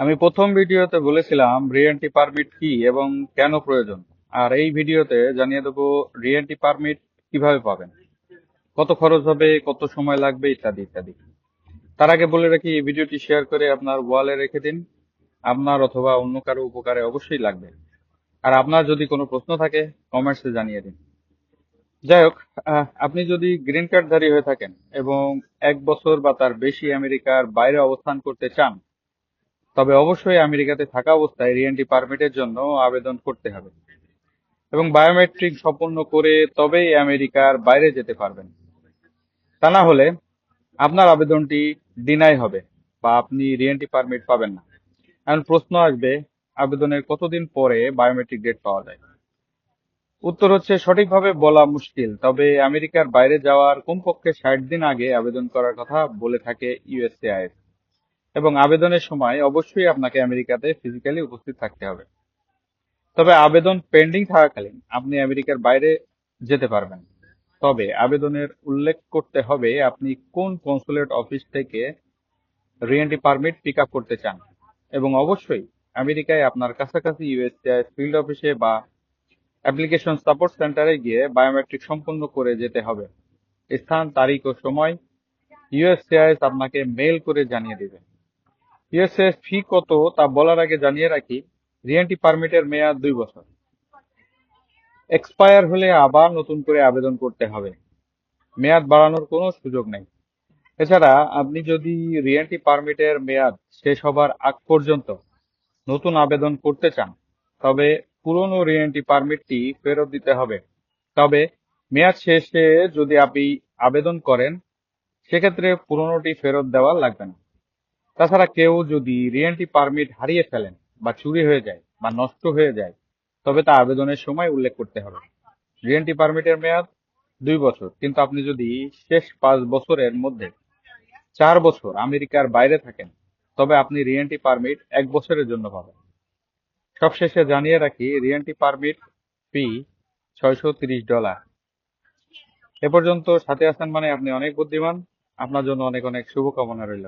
আমি প্রথম ভিডিওতে বলেছিলাম রিএন্ট্রি পারমিট কি এবং কেন প্রয়োজন। আর এই ভিডিওতে জানিয়ে দেবো রিএন্ট্রি পারমিট কীভাবে পাবেন। কত খরচ হবে, কত সময় লাগবে, ইত্যাদি ইত্যাদি। তার আগে বলে রাখি, এই ভিডিওটি শেয়ার করে আপনার ওয়ালে রেখে দিন। আপনার অথবা অন্য কারও উপকারে অবশ্যই লাগবে। আর আপনার যদি কোনো প্রশ্ন থাকে কমেন্টসে জানিয়ে দিন। যাই হোক আপনি যদি গ্রিন কার্ডধারী হয়ে থাকেন এবং এক বছর বা তার বেশি আমেরিকার বাইরে অবস্থান করতে চান তবে অবশ্যই আমেরিকাতে থাকা অবস্থায় রিএন্ট্রি পারমিটের জন্য আবেদন করতে হবে। এবং বায়োমেট্রিক সম্পন্ন করে তবেই আমেরিকার বাইরে যেতে পারবেন। তা না হলে আপনার আবেদনটি ডিনাই হবে বা আপনি রিএন্ট্রি পারমিট পাবেন না। এখন প্রশ্ন আসবে, আবেদনের কতদিন পরে বায়োমেট্রিক ডেট পাওয়া যায়? উত্তর হচ্ছে, সঠিকভাবে বলা মুশকিল, তবে আমেরিকার বাইরে যাওয়ার কমপক্ষে ষাট দিন আগে আবেদন করার কথা বলে থাকে ইউএসসিআইএস এবং আবেদনের সময় অবশ্যই আপনাকে আমেরিকাতে ফিজিক্যালি উপস্থিত থাকতে হবে। তবে আবেদন পেন্ডিং থাকাকালীন আপনি আমেরিকার বাইরে যেতে পারবেন। তবে আবেদনের উল্লেখ করতে হবে আপনি কোন কনসুলেট অফিস থেকে রিএন্ট্রি পারমিট পিক আপ করতে চান। এবং অবশ্যই আমেরিকায় আপনার কাছাকাছি ইউএসসিআই ফিল্ড অফিসে বা অ্যাপ্লিকেশন সাপোর্ট সেন্টারে গিয়ে বায়োমেট্রিক সম্পন্ন করে যেতে হবে। স্থান, তারিখ ও সময় ইউএসসিআইএস আপনাকে মেইল করে জানিয়ে দেবে। ইউএসএস ফি কত তা বলার আগে জানিয়ে রাখি রিএন্ট্রি পারমিটের মেয়াদ দুই বছর। এক্সপায়ার হলে আবার নতুন করে আবেদন করতে হবে। মেয়াদ বাড়ানোর কোনো সুযোগ নেই। এছাড়া আপনি যদি রিএন্ট্রি পারমিটের মেয়াদ শেষ হবার আগ পর্যন্ত নতুন আবেদন করতে চান, তবে পুরনো রিএন্ট্রি পারমিটটি ফেরত দিতে হবে। তবে মেয়াদ শেষে যদি আপনি আবেদন করেন, সেক্ষেত্রে পুরনোটি ফেরত দেওয়া লাগবে না। তাছাড়া কেউ যদি রিএন্ট্রি পারমিট হারিয়ে ফেলেন, বা চুরি হয়ে যায়, বা নষ্ট হয়ে যায়, তবে তা আবেদনের সময় উল্লেখ করতে হবে। রিএন্ট্রি পারমিটের মেয়াদ দুই বছর, কিন্তু আপনি যদি শেষ পাঁচ বছরের মধ্যে চার বছর আমেরিকার বাইরে থাকেন, তবে আপনি রিএন্ট্রি পারমিট এক বছরের জন্য পাবেন। সবশেষে জানিয়ে রাখি, রিএন্ট্রি পারমিট ফি ছয়শো তিরিশ ডলার। এ পর্যন্ত সাথে আছেন মানে আপনি অনেক বুদ্ধিমান। আপনার জন্য অনেক অনেক শুভকামনা রইল।